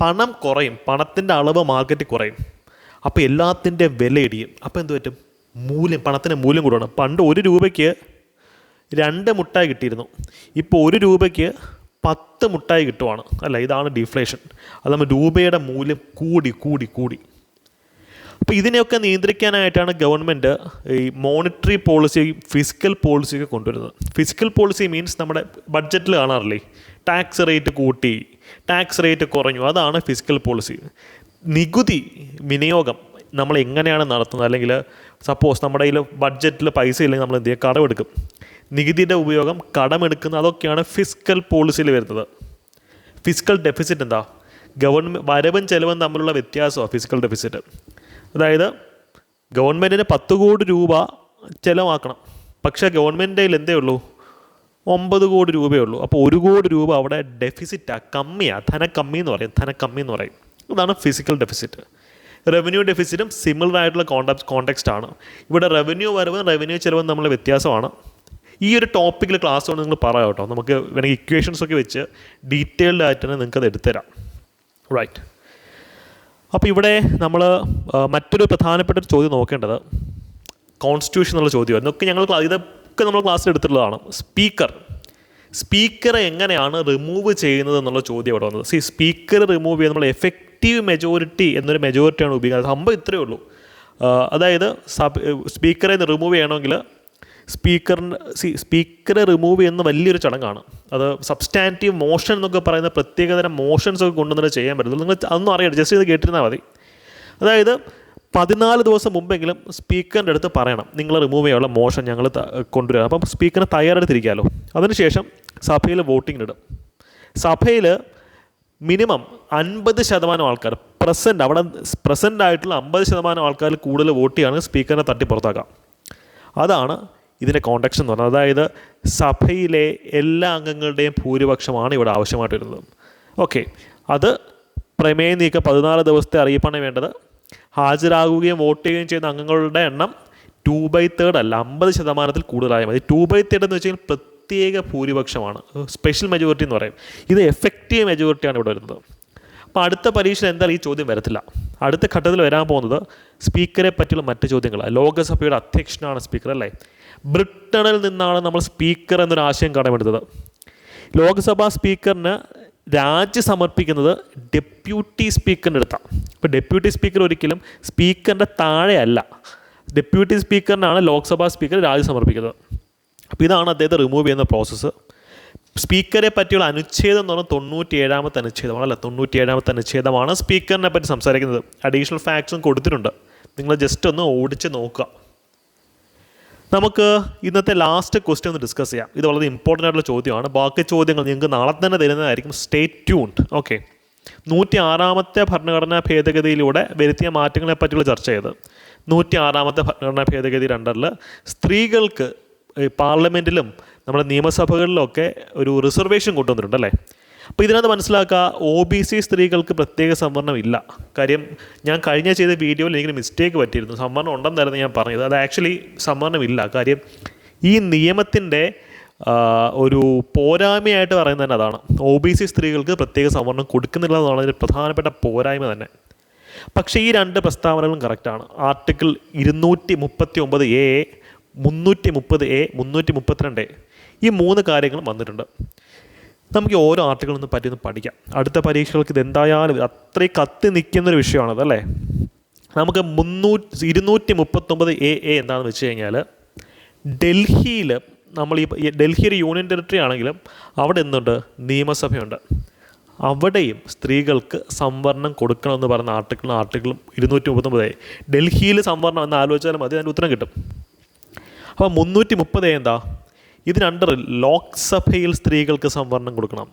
പണം കുറയും. പണത്തിന്റെ അളവ് മാർക്കറ്റിൽ കുറയും. അപ്പോൾ എല്ലാത്തിന്റെ വില ഇടിയും. അപ്പോൾ എന്ത് പറ്റും? മൂല്യം പണത്തിന് മൂല്യം കൂടണം പണ്ട് ഒരു രൂപയ്ക്ക് രണ്ട് മുട്ടായി കിട്ടിയിരുന്നു. ഇപ്പോൾ ഒരു രൂപയ്ക്ക് പത്ത് മുട്ടായി കിട്ടുവാണ്. അല്ല? ഇതാണ് ഡീഫ്ലേഷൻ അത് നമ്മൾ രൂപയുടെ മൂല്യം കൂടി കൂടി കൂടി. അപ്പോൾ ഇതിനെയൊക്കെ നിയന്ത്രിക്കാനായിട്ടാണ് ഗവൺമെന്റ് ഈ മോണിറ്ററി പോളിസി ഫിസിക്കൽ പോളിസിയൊക്കെ കൊണ്ടുവരുന്നത്. ഫിസിക്കൽ പോളിസി മീൻസ് നമ്മുടെ ബഡ്ജറ്റിൽ കാണാറില്ലേ? ടാക്സ് റേറ്റ് കൂട്ടി ടാക്സ് റേറ്റ് കുറഞ്ഞു. അതാണ് ഫിസിക്കൽ പോളിസി നികുതി വിനിയോഗം നമ്മൾ എങ്ങനെയാണ് നടത്തുന്നത്? അല്ലെങ്കിൽ സപ്പോസ് നമ്മുടെ കയ്യിൽ ബഡ്ജറ്റിൽ പൈസ ഇല്ലെങ്കിൽ നമ്മൾ എന്ത് ചെയ്യുക കടമെടുക്കും. നികുതിയുടെ ഉപയോഗം കടമെടുക്കുന്ന അതൊക്കെയാണ് ഫിസിക്കൽ പോളിസിയിൽ വരുന്നത്. ഫിസിക്കൽ ഡെഫിസിറ്റ് എന്താ? ഗവൺമെന്റ് വരവും ചെലവും തമ്മിലുള്ള വ്യത്യാസമാണ് ഫിസിക്കൽ ഡെഫിസിറ്റ് അതായത് ഗവൺമെന്റിന് പത്ത് കോടി രൂപ ചിലവാക്കണം. പക്ഷേ ഗവൺമെന്റിന്റെ കയ്യിൽ എന്തേ ഉള്ളൂ? ഒമ്പത് കോടി രൂപയേ ഉള്ളൂ. അപ്പോൾ ഒരു കോടി രൂപ അവിടെ ഡെഫിസിറ്റാണ് കമ്മിയാണ് ധനക്കമ്മി എന്ന് പറയും ധനക്കമ്മി എന്ന് പറയും. അതാണ് ഫിസിക്കൽ ഡെഫിസിറ്റ് റവന്യൂ ഡെഫിസിറ്റും സിമിലർ ആയിട്ടുള്ള കോണ്ടാക്ട് കോണ്ടെക്സ്റ്റ് ആണ്. ഇവിടെ റവന്യൂ വരവും റവന്യൂ ചിലവും തമ്മിലുള്ള വ്യത്യാസമാണ്. ഈ ഒരു ടോപ്പിക്കിൽ ക്ലാസ് കൊണ്ട് നിങ്ങൾ പറയാം കേട്ടോ. നമുക്ക് വേണമെങ്കിൽ ഇക്വേഷൻസ് ഒക്കെ വെച്ച് ഡീറ്റെയിൽഡ് ആയിട്ട് തന്നെ നിങ്ങൾക്കത് എടുത്തുതരാം. റൈറ്റ് അപ്പോൾ ഇവിടെ നമ്മൾ മറ്റൊരു പ്രധാനപ്പെട്ട ഒരു ചോദ്യം നോക്കേണ്ടത്. കോൺസ്റ്റിറ്റ്യൂഷൻ എന്നുള്ള ചോദ്യമായിരുന്നു ഒക്കെ ഞങ്ങൾ ഇതൊക്കെ നമ്മൾ ക്ലാസ്സിൽ എടുത്തിട്ടുള്ളതാണ്. സ്പീക്കർ. സ്പീക്കറെ എങ്ങനെയാണ് റിമൂവ് ചെയ്യുന്നത് എന്നുള്ള ചോദ്യം ഇവിടെ വന്നത്. സി സ്പീക്കർ റിമൂവ് ചെയ്യുന്ന നമ്മൾ എഫക്റ്റീവ് മെജോറിറ്റി എന്നൊരു മെജോറിറ്റിയാണ് ഉപയോഗിക്കുന്നത്. സംഭവം ഇത്രയേ ഉള്ളൂ. അതായത് സ്പീക്കറെ റിമൂവ് ചെയ്യണമെങ്കിൽ സ്പീക്കറിന് സി സ്പീക്കറെ റിമൂവ് ചെയ്യുന്ന വലിയൊരു ചടങ്ങാണ്. അത് സബ്സ്റ്റാന്റീവ് മോഷൻ എന്നൊക്കെ പറയുന്ന പ്രത്യേകതരം മോഷൻസ് ഒക്കെ കൊണ്ടുവന്നിട്ട് ചെയ്യാൻ പറ്റുള്ളൂ നിങ്ങൾ അതൊന്നും അറിയാം ജസ്റ്റ് ഇത് കേട്ടിരുന്നാൽ മതി. അതായത് പതിനാല് ദിവസം മുമ്പെങ്കിലും സ്പീക്കറിന്റെ അടുത്ത് പറയണം. നിങ്ങൾ റിമൂവ് ചെയ്യാനുള്ള മോഷൻ ഞങ്ങൾ കൊണ്ടുവരിക അപ്പം സ്പീക്കറിന് തയ്യാറെടുത്തിരിക്കാമല്ലോ അതിനുശേഷം സഭയിൽ വോട്ടിംഗ് ഇടും. സഭയിൽ മിനിമം അൻപത് ശതമാനം ആൾക്കാർ പ്രസന്റ് അവിടെ പ്രസന്റ് ആയിട്ടുള്ള അമ്പത് ശതമാനം ആൾക്കാർ കൂടുതൽ വോട്ട് ചെയ്യുകയാണെങ്കിൽ സ്പീക്കറിനെ തട്ടി പുറത്താക്കാം. അതാണ് ഇതിന്റെ കോണ്ടക്ഷൻ എന്ന് പറഞ്ഞാൽ അതായത് സഭയിലെ എല്ലാ അംഗങ്ങളുടെയും ഭൂരിപക്ഷമാണ് ഇവിടെ ആവശ്യമായിട്ട് വരുന്നത്. ഓക്കെ അത് പ്രമേയ നീക്കം പതിനാല് ദിവസത്തെ അറിയിപ്പാണ് വേണ്ടത്. ഹാജരാകുകയും വോട്ട് ചെയ്യുകയും ചെയ്യുന്ന അംഗങ്ങളുടെ എണ്ണം ടു ബൈ തേർഡ് അല്ല അമ്പത് ശതമാനത്തിൽ കൂടുതലായാൽ മതി. ടു ബൈ തേർഡ് എന്ന് വെച്ചാൽ പ്രത്യേക ഭൂരിപക്ഷമാണ്. സ്പെഷ്യൽ മെജോറിറ്റി എന്ന് പറയും. ഇത് എഫക്റ്റീവ് മെജോറിറ്റിയാണ് ഇവിടെ വരുന്നത്. അപ്പോൾ അടുത്ത പരീക്ഷയിൽ എന്തായാലും ഈ ചോദ്യം വരത്തില്ല. അടുത്ത ഘട്ടത്തിൽ വരാൻ പോകുന്നത് സ്പീക്കറെ പറ്റിയുള്ള മറ്റു ചോദ്യങ്ങളാണ്. ലോകസഭയുടെ അധ്യക്ഷനാണ് സ്പീക്കർ അല്ലേ? ബ്രിട്ടനിൽ നിന്നാണ് നമ്മൾ സ്പീക്കർ എന്നൊരു ആശയം കടമെടുത്തത് ലോക്സഭാ സ്പീക്കറിന് രാജി സമർപ്പിക്കുന്നത് ഡെപ്യൂട്ടി സ്പീക്കറിന്റെ അടുത്താണ്. ഇപ്പോൾ ഡെപ്യൂട്ടി സ്പീക്കർ ഒരിക്കലും സ്പീക്കറിന്റെ താഴെയല്ല. ഡെപ്യൂട്ടി സ്പീക്കറിനാണ് ലോക്സഭാ സ്പീക്കർ രാജി സമർപ്പിക്കുന്നത്. അപ്പോൾ ഇതാണ് അദ്ദേഹത്തെ റിമൂവ് ചെയ്യുന്ന പ്രോസസ്സ് സ്പീക്കറെ പറ്റിയുള്ള അനുച്ഛേദം എന്ന് പറഞ്ഞാൽ തൊണ്ണൂറ്റി ഏഴാമത്തെ അനുച്ഛേദമാണ് അല്ല? തൊണ്ണൂറ്റി ഏഴാമത്തെ അനുച്ഛേദമാണ് സ്പീക്കറിനെ പറ്റി സംസാരിക്കുന്നത്. അഡീഷണൽ ഫാക്ട്സും കൊടുത്തിട്ടുണ്ട്. നിങ്ങൾ ജസ്റ്റ് ഒന്ന് ഓടിച്ച് നോക്കുക. നമുക്ക് ഇന്നത്തെ ലാസ്റ്റ് ക്വസ്റ്റ്യൻ ഒന്ന് ഡിസ്കസ് ചെയ്യാം. ഇത് വളരെ ഇമ്പോർട്ടന്റ് ആയിട്ടുള്ള ചോദ്യമാണ്. ബാക്കി ചോദ്യങ്ങൾ നിങ്ങൾക്ക് നാളെ തന്നെ തരുന്നതായിരിക്കും. സ്റ്റേറ്റ് ട്യൂൺഡ് ഓക്കെ നൂറ്റി ആറാമത്തെ ഭരണഘടനാ ഭേദഗതിയിലൂടെ വരുത്തിയ മാറ്റങ്ങളെ പറ്റിയുള്ള ചർച്ച ചെയ്ത് നൂറ്റി ആറാമത്തെ ഭരണഘടനാ ഭേദഗതി രണ്ടറിൽ സ്ത്രീകൾക്ക് പാർലമെന്റിലും നമ്മുടെ നിയമസഭകളിലൊക്കെ ഒരു റിസർവേഷൻ കൊണ്ടുവന്നിട്ടുണ്ട് അല്ലേ? അപ്പോൾ ഇതിനകത്ത് മനസ്സിലാക്കുക ഒ ബി സി സ്ത്രീകൾക്ക് പ്രത്യേക സംവരണം ഇല്ല. കാര്യം ഞാൻ കഴിഞ്ഞ ചെയ്ത വീഡിയോയിൽ എനിക്ക് മിസ്റ്റേക്ക് പറ്റിയിരുന്നു. സംവരണം ഉണ്ടെന്നായിരുന്നു ഞാൻ പറഞ്ഞത്. അത് ആക്ച്വലി സംവരണം ഇല്ല. കാര്യം ഈ നിയമത്തിന്റെ ഒരു പോരായ്മയായിട്ട് പറയുന്നത് തന്നെ അതാണ്. ഒ ബി സി സ്ത്രീകൾക്ക് പ്രത്യേക സംവരണം കൊടുക്കുന്നില്ല എന്നതാണ് അതിന്റെ പ്രധാനപ്പെട്ട പോരായ്മ തന്നെ. പക്ഷേ ഈ രണ്ട് പ്രസ്താവനകളും കറക്റ്റാണ് ആർട്ടിക്കിൾ ഇരുന്നൂറ്റി മുപ്പത്തി ഒമ്പത് എ മുന്നൂറ്റി മുപ്പത് എ മുന്നൂറ്റി മുപ്പത്തിരണ്ട് ഈ മൂന്ന് കാര്യങ്ങളും വന്നിട്ടുണ്ട്. നമുക്ക് ഓരോ ആർട്ടിക്കിളൊന്ന് ഒന്ന് പഠിക്കാം. അടുത്ത പരീക്ഷകൾക്ക് ഇത് എന്തായാലും അത്രയും കത്തി നിൽക്കുന്നൊരു വിഷയമാണത് അല്ലേ നമുക്ക് മുന്നൂറ്റി ഇരുന്നൂറ്റി മുപ്പത്തൊമ്പത് എ എ എന്താണെന്ന് വെച്ച് കഴിഞ്ഞാൽ ഡൽഹിയിൽ നമ്മൾ ഈ ഡൽഹി ഒരു യൂണിയൻ ടെറിട്ടറി ആണെങ്കിലും അവിടെ എന്തുണ്ട്? നിയമസഭയുണ്ട്. അവിടെയും സ്ത്രീകൾക്ക് സംവരണം കൊടുക്കണമെന്ന് പറയുന്ന ആർട്ടിക്കിളും ആർട്ടിക്കിളും ഇരുന്നൂറ്റി മുപ്പത്തൊമ്പത് ഡൽഹിയിൽ സംവരണം എന്ന് ആലോചിച്ചാലും മതി അതിന്റെ ഉത്തരം കിട്ടും. അപ്പോൾ മുന്നൂറ്റി മുപ്പത് എന്താ? ഇതിനണ്ടർ ലോക്സഭയിൽ സ്ത്രീകൾക്ക് സംവരണം കൊടുക്കണം.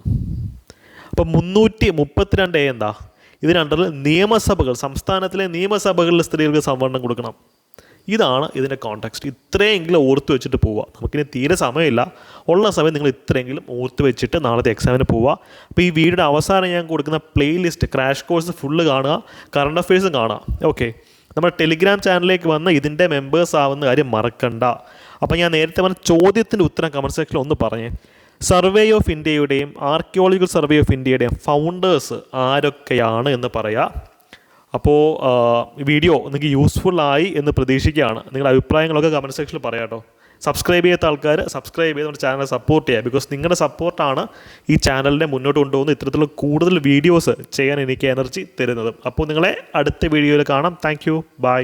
അപ്പം മുന്നൂറ്റി മുപ്പത്തിരണ്ട് എ എന്താ? ഇതിനണ്ടറിൽ നിയമസഭകൾ സംസ്ഥാനത്തിലെ നിയമസഭകളിൽ സ്ത്രീകൾക്ക് സംവരണം കൊടുക്കണം. ഇതാണ് ഇതിന്റെ കോൺടാക്സ്റ്റ് ഇത്രയെങ്കിലും ഓർത്ത് വെച്ചിട്ട് പോവുക. നമുക്കിനി തീരെ സമയമില്ല. ഉള്ള സമയം നിങ്ങൾ ഇത്രയെങ്കിലും ഓർത്ത് വെച്ചിട്ട് നാളത്തെ എക്സാമിന് പോവുക. അപ്പോൾ ഈ വീഡിയോയുടെ അവസാനം ഞാൻ കൊടുക്കുന്ന പ്ലേലിസ്റ്റ് ക്രാഷ് കോഴ്സ് ഫുള്ള് കാണുക കറണ്ട് അഫയേഴ്സും കാണുക. ഓക്കെ നമ്മുടെ ടെലിഗ്രാം ചാനലിലേക്ക് വന്ന് ഇതിന്റെ മെമ്പേഴ്സ് ആവുന്ന കാര്യം മറക്കണ്ട. അപ്പോൾ ഞാൻ നേരത്തെ പറഞ്ഞ ചോദ്യത്തിന്റെ ഉത്തരം കമന്റ് സെക്ഷനിൽ ഒന്ന് പറഞ്ഞേ. സർവേ ഓഫ് ഇന്ത്യയുടെയും ആർക്കിയോളജിക്കൽ സർവേ ഓഫ് ഇന്ത്യയുടെയും ഫൗണ്ടേഴ്സ് ആരൊക്കെയാണ് എന്ന് പറയാം. അപ്പോൾ വീഡിയോ നിങ്ങൾക്ക് യൂസ്ഫുൾ ആയി എന്ന് പ്രതീക്ഷിക്കുകയാണ്. നിങ്ങളുടെ അഭിപ്രായങ്ങളൊക്കെ കമന്റ് സെക്ഷനിൽ പറയാം കേട്ടോ. സബ്സ്ക്രൈബ് ചെയ്യാത്ത ആൾക്കാർ സബ്സ്ക്രൈബ് ചെയ്ത് നമ്മുടെ ചാനൽ സപ്പോർട്ട് ചെയ്യുക ബിക്കോസ് നിങ്ങളുടെ സപ്പോർട്ടാണ് ഈ ചാനലിനെ മുന്നോട്ട് കൊണ്ടുപോകുന്ന ഇത്തരത്തിലുള്ള കൂടുതൽ വീഡിയോസ് ചെയ്യാൻ എനിക്ക് എനർജി തരുന്നത്. അപ്പോൾ നിങ്ങളെ അടുത്ത വീഡിയോയിൽ കാണാം. Thank you by